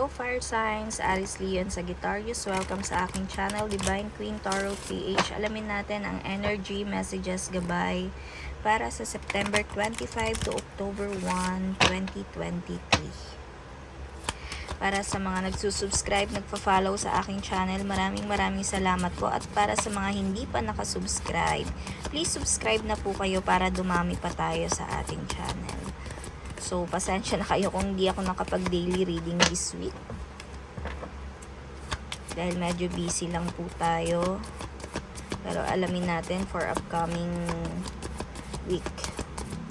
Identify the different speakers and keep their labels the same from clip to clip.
Speaker 1: Hello Fire Signs, Aris Leon Sagittarius. Welcome sa aking channel, Divine Queen Tarot PH. Alamin natin ang energy messages gabay para sa September 25 to October 1, 2023. Para sa mga nagsusubscribe, nagpa-follow sa aking channel, maraming maraming salamat po. At para sa mga hindi pa nakasubscribe, please subscribe na po kayo para dumami pa tayo sa ating channel. So, pasensya na kayo kung hindi ako nakapag-daily reading this week. Dahil medyo busy lang po tayo. Pero alamin natin for upcoming week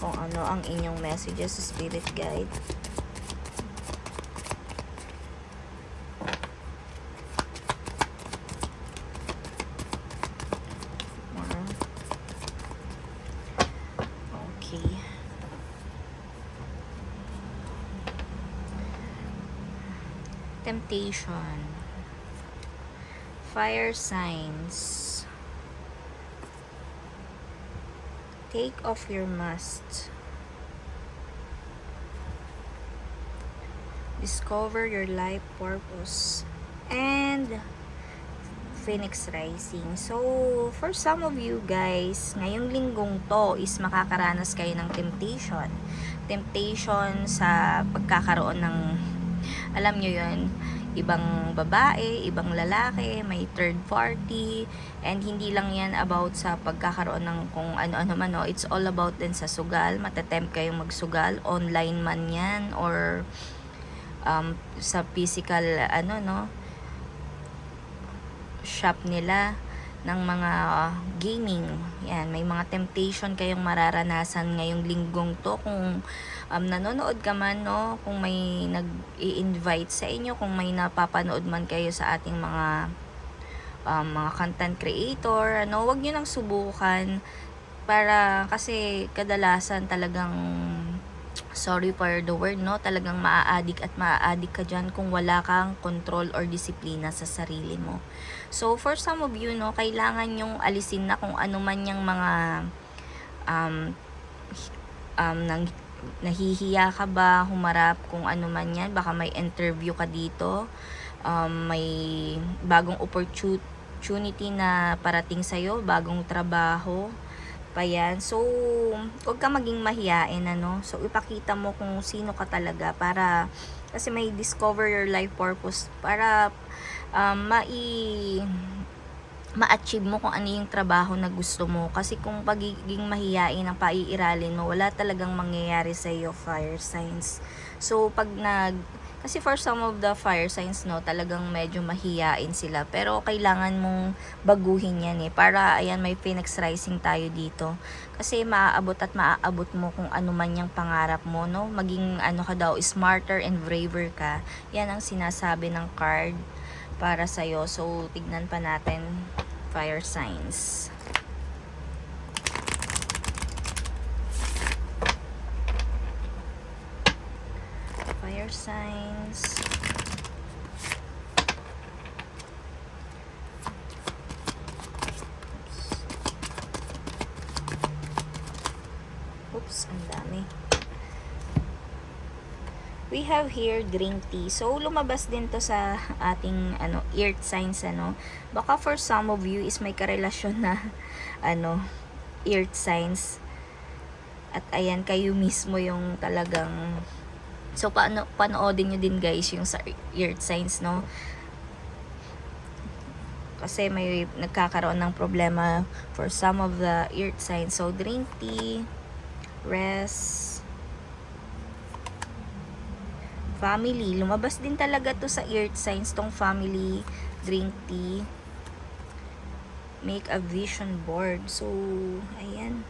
Speaker 1: kung ano ang inyong messages sa spirit guide. More. Okay. Temptation. Fire signs. Take off your mask. Discover your life purpose. And Phoenix Rising. So, for some of you guys, ngayong linggong to is makakaranas kayo ng temptation. Temptation sa pagkakaroon ng alam nyo yun, ibang babae, ibang lalaki, may third party, and hindi lang yan about sa pagkakaroon ng kung ano-ano man, no. it's all about din sa sugal, matatempt kayong magsugal, online man yan, or um, sa physical, ano, no, shop nila ng mga gaming. Yan, may mga temptation kayong mararanasan ngayong linggong to kung um, nanonood ka man, no, kung may nag-i-invite sa inyo, kung may napapanood man kayo sa ating mga um, mga content creator, ano, wag niyo nang subukan para kasi kadalasan talagang sorry for the word, no? Talagang maa-addict at maa-addict ka dyan kung wala kang control or disiplina sa sarili mo. So, for some of you, no, kailangan yung alisin na kung ano man yung mga um, um, nang, nahihiya ka ba, humarap kung ano man yan, baka may interview ka dito, um, may bagong opportunity na parating sa'yo, bagong trabaho, pa yan. So, huwag ka maging mahiyain, ano. So, ipakita mo kung sino ka talaga para, kasi may discover your life purpose para um, mai ma-achieve mo kung ano yung trabaho na gusto mo. Kasi kung pagiging mahiyain ang paiiralin mo, wala talagang mangyayari sa iyo fire signs. So, pag nag kasi for some of the fire signs, no, talagang medyo mahiyain sila. Pero kailangan mong baguhin yan eh. Para, ayan, may phoenix rising tayo dito. Kasi maaabot at maaabot mo kung ano man yung pangarap mo, no. Maging, ano ka daw, smarter and braver ka. Yan ang sinasabi ng card para sa'yo. So, tignan pa natin fire signs. Fire signs. Oops. Oops, ang dami. We have here green tea. So, lumabas din to sa ating ano, earth signs, ano. Baka for some of you is may karelasyon na ano, earth signs. At ayan, kayo mismo yung talagang So, paano, panoodin nyo din guys yung sa earth signs, no? Kasi may nagkakaroon ng problema for some of the earth signs. So, drink tea, rest, family. Lumabas din talaga to sa earth signs, tong family, drink tea, make a vision board. So, ayan.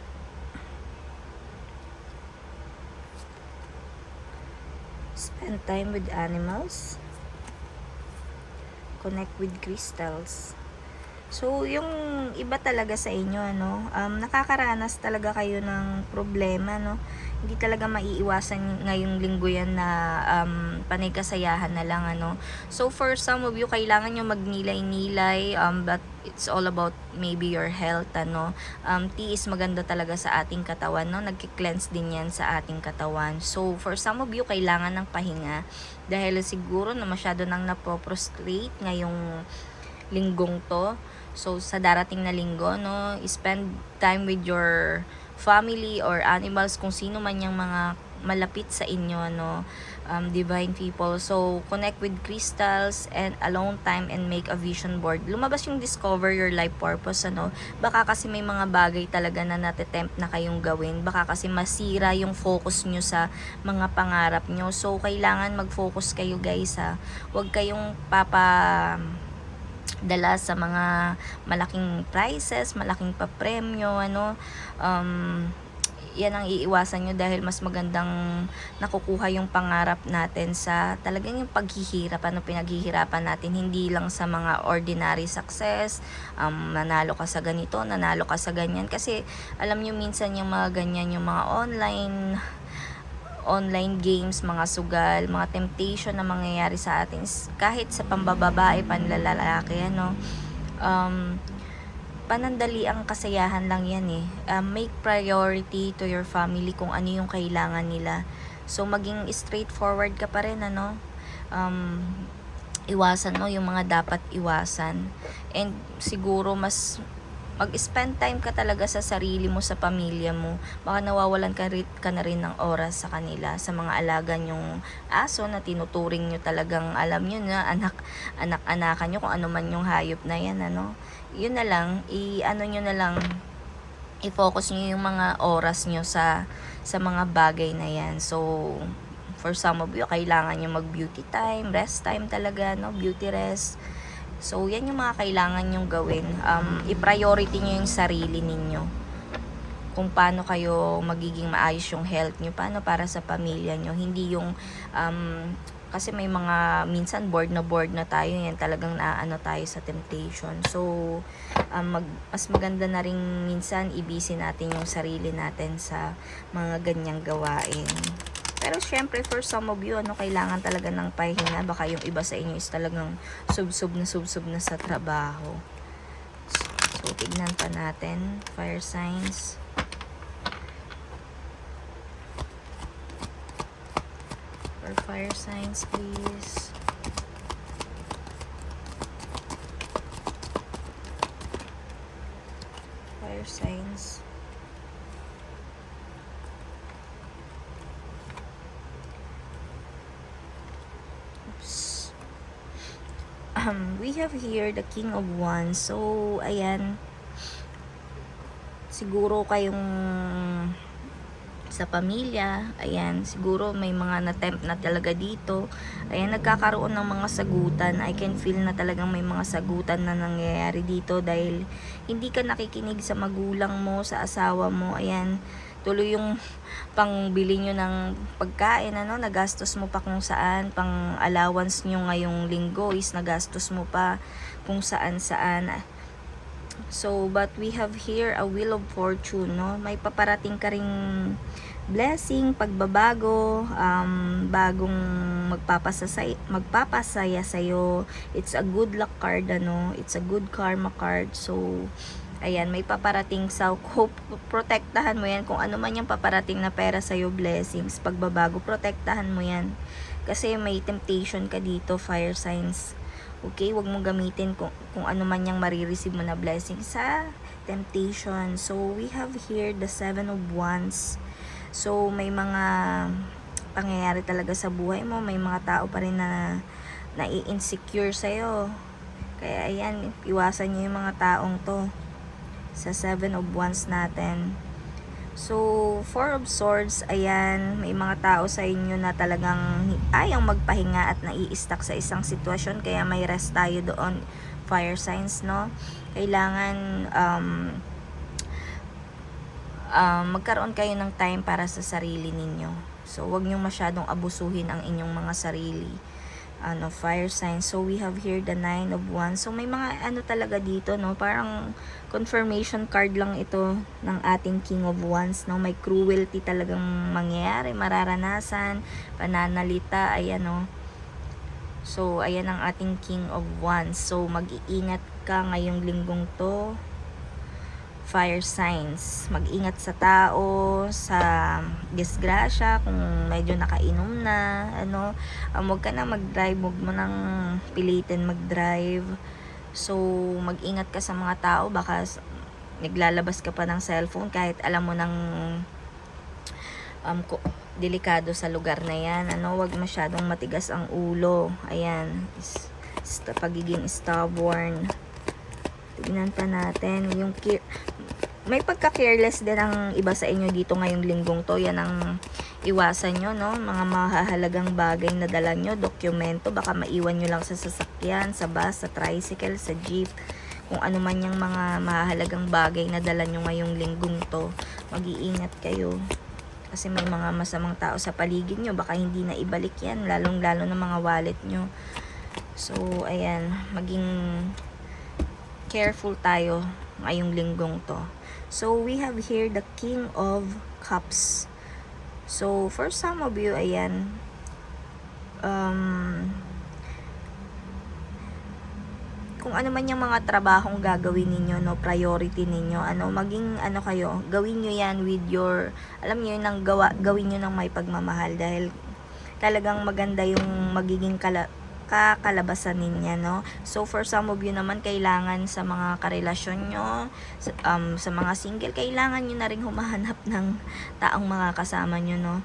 Speaker 1: Spend time with animals. Connect with crystals. So, yung iba talaga sa inyo, ano, um, nakakaranas talaga kayo ng problema, no? Hindi talaga maiiwasan ngayong linggo yan na um, panay kasayahan na lang, ano. So, for some of you, kailangan nyo magnilay-nilay, um, but it's all about maybe your health, ano. Um, tea is maganda talaga sa ating katawan, no? Nagki-cleanse din yan sa ating katawan. So, for some of you, kailangan ng pahinga dahil siguro na masyado nang napoprostrate ngayong linggong to. So, sa darating na linggo, no, spend time with your family or animals, kung sino man yung mga malapit sa inyo, no, um, divine people. So, connect with crystals and alone time and make a vision board. Lumabas yung discover your life purpose, ano. Baka kasi may mga bagay talaga na natitempt na kayong gawin. Baka kasi masira yung focus nyo sa mga pangarap nyo. So, kailangan mag-focus kayo, guys, ha. Huwag kayong papa dala sa mga malaking prizes, malaking papremyo, ano, um, yan ang iiwasan nyo dahil mas magandang nakukuha yung pangarap natin sa talagang yung paghihirap, ano, pinaghihirapan natin, hindi lang sa mga ordinary success, um, nanalo ka sa ganito, nanalo ka sa ganyan, kasi alam nyo minsan yung mga ganyan, yung mga online online games, mga sugal, mga temptation na mangyayari sa atin kahit sa pambababae, panlalalaki, ano. Um, panandali ang kasayahan lang yan eh. Um, make priority to your family kung ano yung kailangan nila. So, maging straightforward ka pa rin, ano. Um, iwasan mo yung mga dapat iwasan. And siguro mas mag-spend time ka talaga sa sarili mo, sa pamilya mo. Baka nawawalan ka, rin, ka na rin ng oras sa kanila, sa mga alaga nyong aso na tinuturing nyo talagang alam nyo na anak, anak-anakan nyo kung ano man yung hayop na yan, ano. Yun na lang, i-ano nyo na lang, i-focus nyo yung mga oras nyo sa, sa mga bagay na yan. So, for some of you, kailangan nyo mag-beauty time, rest time talaga, no? Beauty rest So, yan yung mga kailangan nyong gawin. Um, i-priority nyo yung sarili ninyo. Kung paano kayo magiging maayos yung health nyo. Paano para sa pamilya nyo. Hindi yung, um, kasi may mga, minsan bored na bored na tayo. Yan talagang naano tayo sa temptation. So, um, mag, mas maganda na rin minsan ibisi natin yung sarili natin sa mga ganyang gawain. Pero syempre, for some of you, ano, kailangan talaga ng pahinga. Baka yung iba sa inyo is talagang sub-sub na sub-sub na sa trabaho. So, tignan pa natin. Fire signs. For fire signs, please. Fire signs. Um, we have here the King of Wands. So, ayan. Siguro kayong sa pamilya, ayan, siguro may mga na-tempt na talaga dito. Ayan, nagkakaroon ng mga sagutan. I can feel na talagang may mga sagutan na nangyayari dito dahil hindi ka nakikinig sa magulang mo, sa asawa mo. Ayan, tuloy yung pangbili nyo ng pagkain, ano, nagastos mo pa kung saan, pang allowance nyo ngayong linggo is nagastos mo pa kung saan saan. So, but we have here a wheel of fortune, no? May paparating ka ring blessing, pagbabago, um, bagong magpapasasay, magpapasaya sa'yo. It's a good luck card, ano? It's a good karma card. So, ayan, may paparating sa hope, protektahan mo yan. Kung ano man yung paparating na pera sa'yo, blessings, pagbabago, protektahan mo yan. Kasi may temptation ka dito, fire signs. Okay, wag mong gamitin kung, kung ano man yung marireceive mo na blessing sa temptation. So, we have here the seven of wands. So, may mga pangyayari talaga sa buhay mo. May mga tao pa rin na nai-insecure sa'yo. Kaya, ayan, iwasan nyo yung mga taong to sa seven of wands natin. So, four of swords, ayan, may mga tao sa inyo na talagang ayang magpahinga at nai-stuck sa isang sitwasyon, kaya may rest tayo doon, fire signs, no? Kailangan, um, um, magkaroon kayo ng time para sa sarili ninyo. So, wag nyo masyadong abusuhin ang inyong mga sarili. Ano, fire sign. So, we have here the nine of wands. So, may mga ano talaga dito, no? Parang confirmation card lang ito ng ating king of wands, no? May cruelty talagang mangyayari, mararanasan, pananalita, ayan, no? So, ayan ang ating king of wands. So, mag-iingat ka ngayong linggong to fire signs. Mag-ingat sa tao, sa disgrasya, kung medyo nakainom na, ano, um, huwag ka na mag-drive, huwag mo nang pilitin mag-drive. So, mag-ingat ka sa mga tao, baka naglalabas ka pa ng cellphone kahit alam mo nang um, delikado sa lugar na yan. Ano, wag masyadong matigas ang ulo. Ayan, is, is, pagiging stubborn. Tignan pa natin yung may pagka-careless din ang iba sa inyo dito ngayong linggong to. Yan ang iwasan nyo, no? Mga mahahalagang bagay na dala nyo, dokumento, baka maiwan nyo lang sa sasakyan, sa bus, sa tricycle, sa jeep. Kung ano man yung mga mahahalagang bagay na dala nyo ngayong linggong to, mag-iingat kayo. Kasi may mga masamang tao sa paligid nyo, baka hindi na ibalik yan, lalong-lalo na mga wallet nyo. So, ayan, maging careful tayo ngayong linggong to. So, we have here the King of Cups. So, for some of you, ayan, um, kung ano man yung mga trabahong gagawin ninyo, no, priority ninyo, ano, maging, ano kayo, gawin nyo yan with your, alam nyo yun, ng gawa, gawin nyo ng may pagmamahal dahil talagang maganda yung magiging kala, kakalabasan niya, no? So, for some of you naman, kailangan sa mga karelasyon nyo, sa, um, sa mga single, kailangan nyo na rin humahanap ng taong mga kasama nyo, no?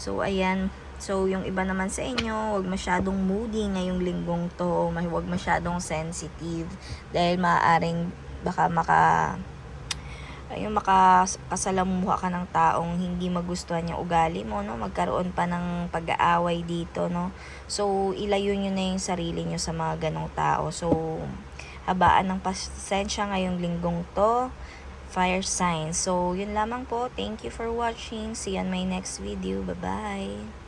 Speaker 1: So, ayan. So, yung iba naman sa inyo, wag masyadong moody ngayong linggong to, ma- wag masyadong sensitive, dahil maaaring baka maka ayun, makasalamuha ka ng taong hindi magustuhan yung ugali mo, no? Magkaroon pa ng pag-aaway dito, no? So, ilayo nyo na yung sarili nyo sa mga ganong tao. So, habaan ng pasensya ngayong linggong to, fire sign. So, yun lamang po. Thank you for watching. See you on my next video. Bye-bye.